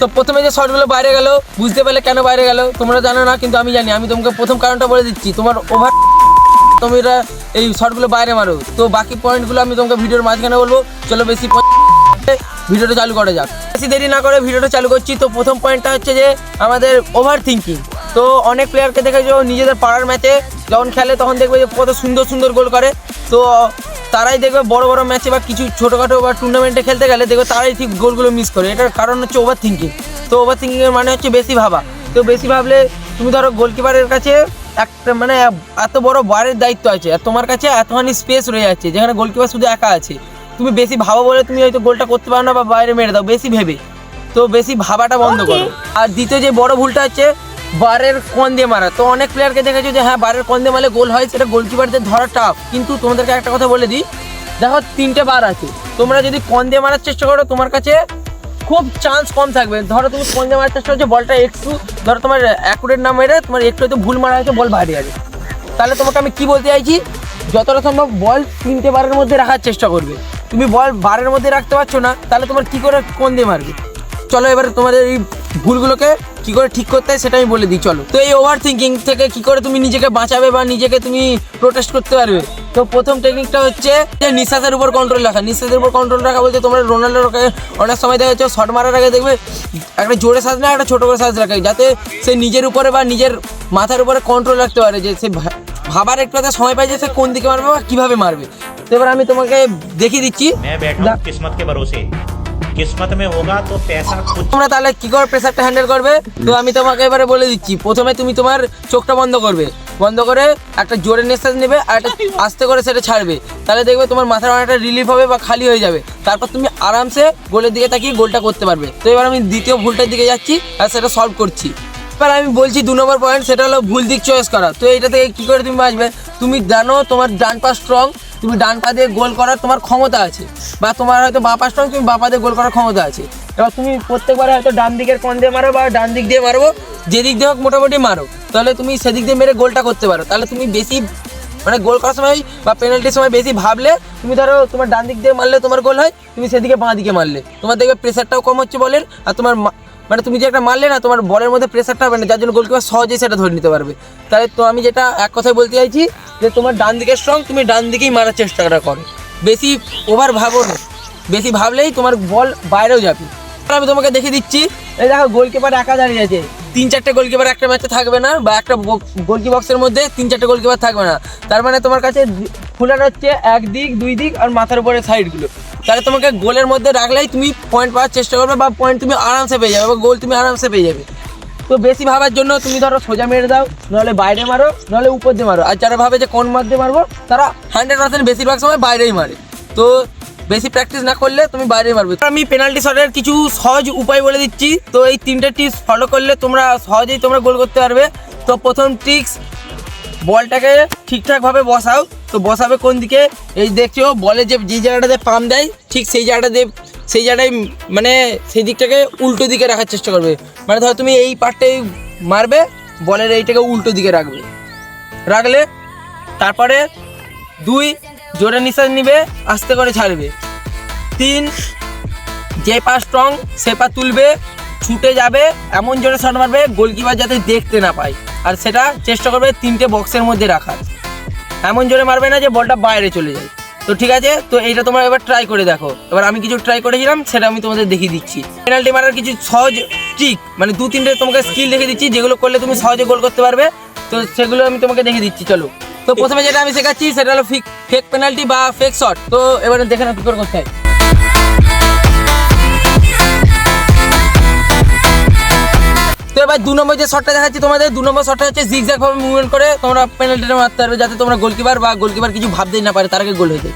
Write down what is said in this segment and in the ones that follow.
তো প্রথমে যে শটগুলো বাইরে গেল, বুঝতে পারলে কেন বাইরে গেল, তোমরা জানো না, কিন্তু আমি জানি, আমি তোমাকে প্রথম কারণটা বলে দিচ্ছি, তোমার ওভার তোমরা এই শটগুলো বাইরে মারো। তো বাকি পয়েন্টগুলো আমি তোমাকে ভিডিওর মাঝখানে বলব, চলো বেশি ভিডিওটা চালু করা যাক। বেশি দেরি না করে ভিডিওটা চালু করছি, তো প্রথম পয়েন্টটা হচ্ছে যে আমাদের ওভার থিঙ্কিং তো অনেক প্লেয়ারকে দেখেছ, নিজেদের পাড়ার ম্যাচে যখন খেলে, তখন দেখবে যে কত সুন্দর সুন্দর গোল করে। তো তারাই দেখবে বড় বড় ম্যাচে বা কিছু ছোটোখাটো বা টুর্নামেন্টে খেলতে গেলে দেখবে তারাই ঠিক গোলগুলো মিস করে। এটার কারণ হচ্ছে ওভার থিঙ্কিং তো ওভার থিঙ্কিংয়ের মানে হচ্ছে বেশি ভাবা। তো বেশি ভাবলে তুমি ধরো গোলকিপারের কাছে একটা মানে এত বড় বারের দায়িত্ব আছে আর তোমার কাছে এতখানি স্পেস রয়ে যাচ্ছে যেখানে গোলকিপার শুধু একা আছে। তুমি বেশি ভাবো বলে তুমি হয়তো গোলটা করতে পারো না বা বাইরে মেরে দাও বেশি ভেবে। তো বেশি ভাবাটা বন্ধ করো। আর দ্বিতীয় যে বড় ভুলটা হচ্ছে বারের কোন দিয়ে মারা? তো অনেক প্লেয়ারকে দেখেছ যে হ্যাঁ বারের কোন দিয়ে মারলে গোল হয়, সেটা গোলকিপারদের ধরা টাফ কিন্তু তোমাদেরকে একটা কথা বলে দিই, দেখো তিনটে বার আছে। তোমরা যদি কোন দিয়ে মারার চেষ্টা করো, তোমার কাছে খুব চান্স কম থাকবে। ধরো তুমি কোন দিয়ে মারার চেষ্টা করছ, বলটা একটু, ধরো তোমার অ্যাকুরেট না মেরে তোমার একটু হয়তো ভুল মারা হয়েছে, বল বাইরে আছে। তাহলে তোমাকে আমি কি বলতে চাইছি? যতটা সম্ভব বল তিনটে বারের মধ্যে রাখার চেষ্টা করবে। তুমি বল বারের মধ্যে রাখতে পারছ না, তাহলে তোমার কি করে কোন দিয়ে মারবে? চলো এবারে তোমাদের এই ভুলগুলোকে কি করে ঠিক করতে হয় সেটা আমি বলে দিই চলো। তো এই ওভার থিঙ্কিং থেকে কি করে তুমি নিজেকে বাঁচাবে বা নিজেকে তুমি প্রোটেস্ট করতে পারবে? তো প্রথম টেকনিকটা হচ্ছে যে নিঃশ্বাসের উপর কন্ট্রোল রাখা। নিঃশ্বাসের উপর কন্ট্রোল রাখা বলতে তোমরা রোনাল্ডোর অনেক সময় দেখা যাচ্ছে শট মারার আগে দেখবে একটা জোরে শ্বাস না একটা ছোটো করে শ্বাস রাখে যাতে সে নিজের উপরে বা নিজের মাথার উপরে কন্ট্রোল রাখতে পারে যে সে ভাবার একটু সময় পাই যে সে কোন দিকে মারবে বা কীভাবে মারবে। এবার আমি তোমাকে দেখিয়ে দিচ্ছি। কিসমত কে ভরোসে কিসমত মে হোগা, তো পয়সা খুদ তোমরা তাহলে কি করে প্রেসারটা হ্যান্ডেল করবে? তো আমি তোমাকে এবারে বলে দিচ্ছি, প্রথমে তুমি তোমার চোখটা বন্ধ করবে। বন্ধ করে একটা জোরে নিঃশ্বাস নেবে আর একটা আস্তে করে সেটা ছাড়বে। তাহলে দেখবে তোমার মাথার অনেকটা রিলিফ হবে বা খালি হয়ে যাবে। তারপর তুমি আরামসে গোলের দিকে তাকিয়ে গোলটা করতে পারবে। তো এবার আমি দ্বিতীয় ভুলটার দিকে যাচ্ছি আর সেটা সলভ করছি। এবার আমি বলছি দু নম্বর পয়েন্ট সেটা হলো ভুল দিক চয়েস করা। তো এটা থেকে কী করে তুমি বাঁচবে? তুমি জানো তোমার ডান পা স্ট্রং তুমি ডান পা দিয়ে গোল করার তোমার ক্ষমতা আছে, বা তোমার হয়তো বাঁ পা স্ট্রং তুমি বাঁ পা দিয়ে গোল করার ক্ষমতা আছে। এবার তুমি প্রত্যেকবার হয়তো ডান দিকের কোণ দিয়ে মারো বা ডান দিক দিয়ে মারবো যেদিক দিয়ে হোক মোটামুটি মারো। তাহলে তুমি সেদিক দিয়ে মেরে গোলটা করতে পারো। তাহলে তুমি বেশি মানে গোল করার সময়, বা পেনাল্টির সময় বেশি ভাবলে, তুমি ধরো তোমার ডান দিক দিয়ে মারলে তোমার গোল হয়, তুমি সেদিকে বাঁ দিকে মারলে। তোমার দেখবে প্রেশারটাও কম হচ্ছে বলের আর তোমার মানে তুমি যে একটা মারলে না, তোমার বলের মধ্যে প্রেশারটা হবে না, যার জন্য গোলকিপার সহজেই সেটা ধরে নিতে পারবে। তাহলে তো আমি যেটা এক কথায় বলতে চাইছি যে তোমার ডান দিকে স্ট্রং তুমি ডান দিকেই মারার চেষ্টাটা করো। বেশি ওভার ভাবো না। বেশি ভাবলেই তোমার বল বাইরেও যাবে। আমি তোমাকে দেখিয়ে দিচ্ছি, এই দেখো গোলকিপার একা দাঁড়িয়ে আছে। তিন চারটে গোলকিপার একটা ম্যাচে থাকবে না, বা একটা গোলকি বক্সের মধ্যে তিন চারটে গোলকিপার থাকবে না। তার মানে তোমার কাছে খোলার হচ্ছে এক দিক, দুই দিক আর মাথার উপরে সাইডগুলো তাহলে তোমাকে গোলের মধ্যে রাখলেই তুমি পয়েন্ট পাওয়ার চেষ্টা করবে বা পয়েন্ট তুমি আরামসে পেয়ে যাবে বা গোল তুমি আরামসে পেয়ে যাবে। তো বেশি ভাবার জন্য তুমি ধরো সোজা মেরে দাও, নাহলে বাইরে মারো, নাহলে উপর দিয়ে মারো। আর যারা ভাবে যে কোন মার দিয়ে মারবো, তারা হান্ড্রেড পার্সেন্ট বেশিরভাগ সময় বাইরেই মারে। তো বেশি প্র্যাকটিস না করলে তুমি বাইরে মারবে। আমি পেনাল্টি শটের কিছু সহজ উপায় বলে দিচ্ছি। তো এই তিনটে টিপস ফলো করলে তোমরা সহজেই তোমরা গোল করতে পারবে। তো প্রথম ট্রিক্স বলটাকে ঠিকঠাকভাবে বসাও। তো বসাবে কোন দিকে? এই দেখছ, বলে যে যে জায়গাটাতে পাম দেয়, ঠিক সেই জায়গাটাতে, সেই জায়গাটায় মানে সেই দিকটাকে উল্টো দিকে রাখার চেষ্টা করবে। মানে ধরো তুমি এই পার্টটাই মারবে, বলের এইটাকে উল্টো দিকে রাখবে। রাখলে তারপরে দুই জোরে নিঃশ্বাস নিবে, আস্তে করে ছাড়বে। তিন, যে পা স্ট্রং সে পা তুলবে, ছুটে যাবে, এমন জোরে শট মারবে, গোলকিপার যাতে দেখতে না পায়। আর সেটা চেষ্টা করবে তিনটে বক্সের মধ্যে রাখার। এমন জোরে মারবে না যে বলটা বাইরে চলে যায়। তো ঠিক আছে তো এইটা তোমরা এবার ট্রাই করে দেখো। এবার আমি কিছু ট্রাই করেছিলাম সেটা আমি তোমাদের দেখিয়ে দিচ্ছি। পেনাল্টি মারার কিছু সহজ ট্রিক মানে দু তিনটে তোমাকে স্কিল দেখে দিচ্ছি যেগুলো করলে তুমি সহজে গোল করতে পারবে। তো সেগুলো আমি তোমাকে দেখে দিচ্ছি চলো। তো প্রথমে যেটা আমি শেখাচ্ছি সেটা হলো ফিক পেনাল্টি বা ফেক শট তো এবারে দেখে না কি করে করতে হয়। এবার দু নম্বর যে শটটা দেখাচ্ছি তোমাদের, দু নম্বর শটটা হচ্ছে জিগজ্যাগ ভাবে মুভমেন্ট করে তোমরা পেনাল্টিটা মারতে পারবে যাতে তোমরা গোলকিপার বা গোলকিপার কিছু ভাবতেই না পারে, তার আগে গোল হয়ে যায়।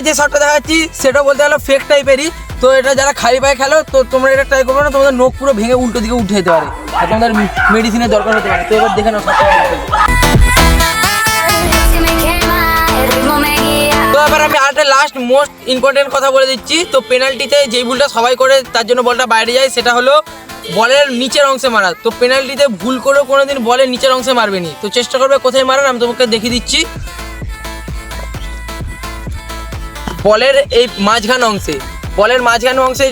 তো যে শটটা দেখাচ্ছি, সেটা বলতে গেলো ফেক টাইপেরই তো এটা যারা খালি পায়ে খেলো, তো তোমরা এটা ট্রাই করবে না, তোমাদের নখ পুরো ভেঙে উল্টো দিকে উঠে যেতে পারে। আর তোমাদের মেডিসিনের দরকার হতে পারে। তো এবার দেখে নাও এবার আমি আরেকটা লাস্ট মোস্ট ইম্পর্টেন্ট কথা বলে দিচ্ছি। তো পেনাল্টিতে যেই ভুলটা সবাই করে, তার জন্য বলটা বাইরে যায়, সেটা হলো বলের নিচের অংশে মারা তো পেনাল্টিতে ভুল করেও কোনোদিন বলের নিচের অংশে মারবে নি। তো চেষ্টা করবে কোথায় মারার, আমি তোমাকে দেখিয়ে দিচ্ছি। বলের এই মাঝখান অংশে, বলের মাঝখান অংশে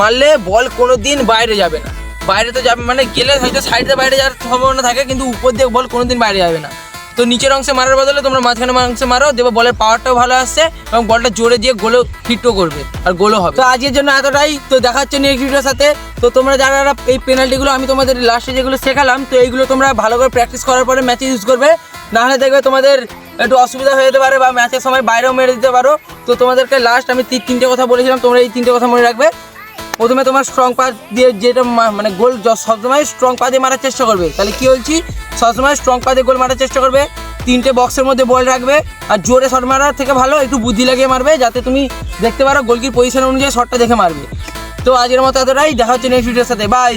মারলে বল কোনো দিন বাইরে যাবে না। বাইরে তো যাবে মানে গেলে হয়তো সাইডে বাইরে যাওয়ার সম্ভাবনা থাকে, কিন্তু উপর দিয়ে বল কোনো দিন বাইরে যাবে না। তো নিচের অংশে মারার বদলে তোমরা মাঝখানে অংশে মারো দেবো বলের পাওয়ারটাও ভালো আসছে এবং বলটা জোরে দিয়ে গোলও হিটও করবে আর গোলও হবে। তো আজকের জন্য এতটাই, তো দেখা হচ্ছে নেক্সট ভিডিওর সাথে। তো তোমরা যারা এই পেনাল্টিগুলো আমি তোমাদের লাস্টে যেগুলো শেখালাম, তো এইগুলো তোমরা ভালো করে প্র্যাকটিস করার পরে ম্যাচে ইউজ করবে। নাহলে দেখবে তোমাদের একটু অসুবিধা হয়ে যেতে পারে বা ম্যাচের সময় বাইরেও মেরে দিতে পারো। তো তোমাদেরকে লাস্ট আমি তিন তিনটে কথা বলেছিলাম, তোমরা এই তিনটে কথা মনে রাখবে। প্রথমে তোমার স্ট্রং পা দিয়ে যেটা মানে গোল সবসময় স্ট্রং পা দিয়ে মারার চেষ্টা করবে। তাহলে কি বলছি? সবসময় স্ট্রং পা দিয়ে গোল মারার চেষ্টা করবে। তিনটে বক্সের মধ্যে বল রাখবে। আর জোরে শট মারার থেকে ভালো, একটু বুদ্ধি লাগিয়ে মারবে, যাতে তুমি দেখতে পারো গোলকির পজিশন অনুযায়ী শটটা দেখে মারবে। তো আজকের মতো এতটাই। দেখা হচ্ছে নেক্সট ভিডিওর সাথে। বাই